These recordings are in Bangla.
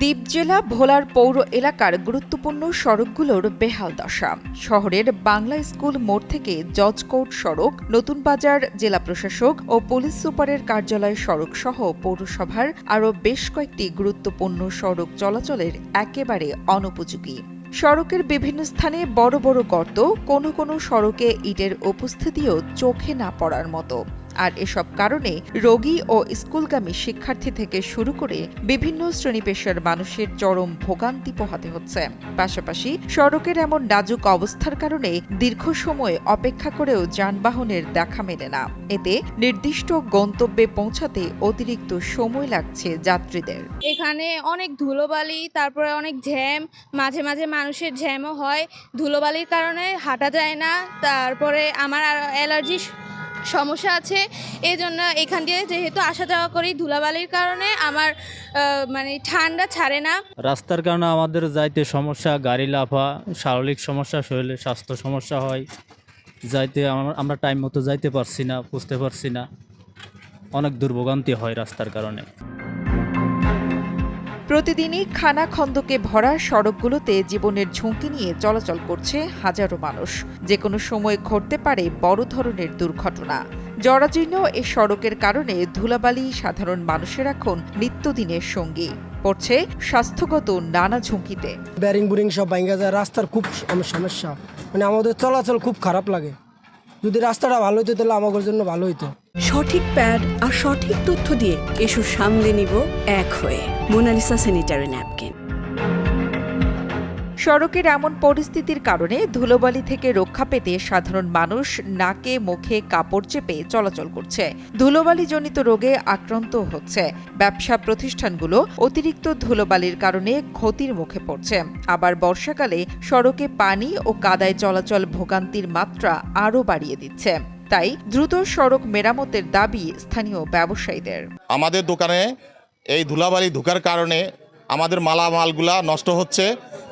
দ্বীপ জেলা ভোলার পৌর এলাকার গুরুত্বপূর্ণ সড়কগুলোর বেহাল দশা। শহরের বাংলা স্কুল মোড় থেকে জজ কোর্ট সড়ক, নতুন বাজার জেলা প্রশাসক ও পুলিশ সুপারের কার্যালয় সড়ক সহ পৌরসভার আরও বেশ কয়েকটি গুরুত্বপূর্ণ সড়ক চলাচলের একেবারে অনুপযোগী। সড়কের বিভিন্ন স্থানে বড় বড় গর্ত, কোনো কোনো সড়কে ইটের উপস্থিতিও চোখে না পড়ার মতো। আর এসব কারণে রোগী ও স্কুলগামী শিক্ষার্থী থেকে শুরু করে বিভিন্ন শ্রেণি পেশার মানুষের চরম ভোগান্তি পোহাতে হচ্ছে। পাশাপাশি সড়কের এমন নাজুক অবস্থার কারণে দীর্ঘ সময় অপেক্ষা করেও যানবাহনের দেখা মেলে না। এতে নির্দিষ্ট গন্তব্যে পৌঁছাতে অতিরিক্ত সময় লাগছে যাত্রীদের। এখানে অনেক ধুলোবালি, তারপরে অনেক ঝ্যাম মাঝে মাঝে মানুষের ঝ্যামও হয়। ধুলোবালির কারণে হাঁটা যায় না, তারপরে আমার আর অ্যালার্জির সমস্যা আছে। এই জন্য এখান দিয়ে যেহেতু আসা যাওয়া করি ধুলাবালির কারণে আমার মানে ঠান্ডা ছাড়ে না। রাস্তার কারণে আমাদের যাইতে সমস্যা, গাড়ি লাফা, শারীরিক সমস্যা শরীরে স্বাস্থ্য সমস্যা হয়। যাইতে আমরা- আমরা টাইম মতো যাইতে পারছি না বুঝতে পারছি না। অনেক দুর্ভোগান্তি হয় রাস্তার কারণে। প্রতিদিনই খানা খন্দকে ভরা সড়কগুলোতে জীবনের ঝুঁকি নিয়ে চলাচল করছে হাজারো মানুষ। যে কোনো সময় ঘটতে পারে বড় ধরনের দুর্ঘটনা। জরাজীর্ণ এ সড়কের কারণে ধুলাবালি সাধারণ মানুষের এখন নিত্যদিনের সঙ্গী। পড়ছে স্বাস্থ্যগত নানা ঝুঁকিতে। ব্যারিং বুরিং সব ভাঙ্গা যায়, রাস্তার খুব সমস্যা। মানে আমাদের চলাচল খুব খারাপ লাগে। যদি রাস্তাটা ভালো হতো তাহলে আমাদের জন্য ভালো হতো সঠিক প্যাড আর সঠিক তথ্য দিয়ে এসব সামলে নিব এক হয়ে। Monalisa sanitary napkin. সড়কের এমন পরিস্থিতির কারণে ধুলোবালি থেকে রক্ষা পেতে সাধারণ মানুষ নাকে, মুখে কাপড় চেপে চলাচল করছে। ধুলোবালিজনিত রোগে আক্রান্ত হচ্ছে। ব্যবসা প্রতিষ্ঠানগুলো অতিরিক্ত ধুলোবালির কারণে ক্ষতির মুখে পড়ছে। আবার বর্ষাকালে সড়কে পানি ও কাদায় চলাচল ভোগান্তির মাত্রা আরও বাড়িয়ে দিচ্ছে। তাই দ্রুত সড়ক মেরামতের দাবি স্থানীয় ব্যবসায়ীদের। আমাদের দোকানে এই ধুলাবালি ঢোকার কারণে আমাদের মালামালগুলা নষ্ট হচ্ছে।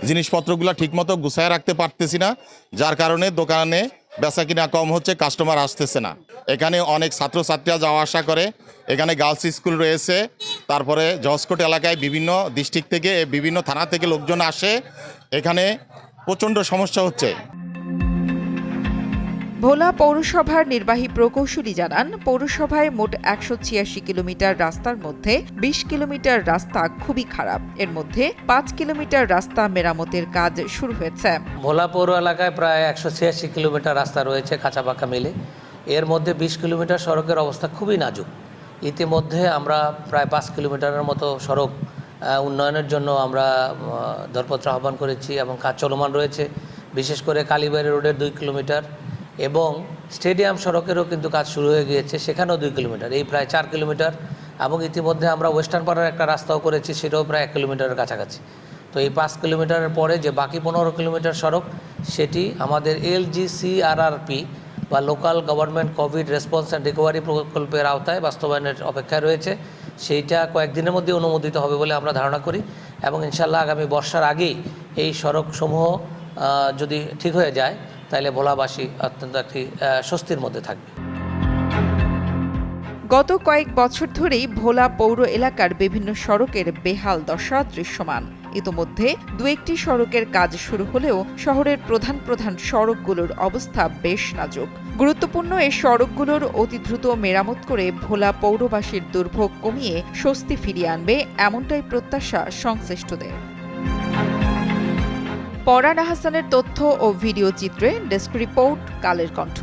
জিনিসপত্রগুলো ঠিকমতো গুছায় রাখতে পারতেছি না, যার কারণে দোকানে বেচা কিনা কম হচ্ছে কাস্টমার আসতেছে না। এখানে অনেক ছাত্রছাত্রীরা যাওয়া আসা করে। এখানে গার্লস স্কুল রয়েছে। তারপরে জসকোট এলাকায় বিভিন্ন ডিস্ট্রিক্ট থেকে, বিভিন্ন থানা থেকে লোকজন আসে। এখানে প্রচণ্ড সমস্যা হচ্ছে। ভোলা পৌরসভার নির্বাহী প্রকৌশলী জানান, পৌরসভায় মোট একশো ছিয়াশি কিলোমিটার রাস্তার মধ্যে বিশ কিলোমিটার রাস্তা খুবই খারাপ। এর মধ্যে পাঁচ কিলোমিটার রাস্তা মেরামতের কাজ শুরু হয়েছে। ভোলা পৌর এলাকায় প্রায় একশো ছিয়াশি কিলোমিটার রাস্তা রয়েছে কাঁচা পাকা মিলে। এর মধ্যে বিশ কিলোমিটার সড়কের অবস্থা খুবই নাজুক। ইতিমধ্যে আমরা প্রায় পাঁচ কিলোমিটারের মতো সড়ক উন্নয়নের জন্য আমরা দরপত্র আহ্বান করেছি এবং কাজ চলমান রয়েছে। বিশেষ করে কালীবাড়ি রোডের দুই কিলোমিটার এবং স্টেডিয়াম সড়কেরও কিন্তু কাজ শুরু হয়ে গিয়েছে, সেখানেও দুই কিলোমিটার, এই প্রায় চার কিলোমিটার। এবং ইতিমধ্যে আমরা ওয়েস্টার্ন পাড়ার একটা রাস্তাও করেছি, সেটাও প্রায় এক কিলোমিটারের কাছাকাছি। তো এই পাঁচ কিলোমিটারের পরে যে বাকি পনেরো কিলোমিটার সড়ক, সেটি আমাদের এলজিসিআরআরপি বা local government Covid response and recovery প্রকল্পের আওতায় বাস্তবায়নের অপেক্ষায় রয়েছে। সেইটা কয়েকদিনের মধ্যে অনুমোদিত হবে বলে আমরা ধারণা করি এবং ইনশাল্লাহ আগামী বর্ষার আগেই এই সড়কসমূহ যদি ঠিক হয়ে যায় তাহলে ভোলাবাসী অত্যন্ত একটি স্বস্তির মধ্যে থাকবে। গত কয়েক বছর ধরেই ভোলা পৌর এলাকার বিভিন্ন সড়কের বেহাল দশা দৃশ্যমান। ইতোমধ্যে দু একটি সড়কের কাজ শুরু হলেও শহরের প্রধান প্রধান সড়কগুলোর অবস্থা বেশ নাজুক। গুরুত্বপূর্ণ এই সড়কগুলোর অতি দ্রুত মেরামত করে ভোলা পৌরবাসীর দুর্ভোগ কমিয়ে স্বস্তি ফিরিয়ে আনবে এমনটাই প্রত্যাশা সংশ্লিষ্টদের। পরান আহসানের তথ্য ও ভিডিও চিত্রে ডেস্ক রিপোর্ট কালের কণ্ঠ।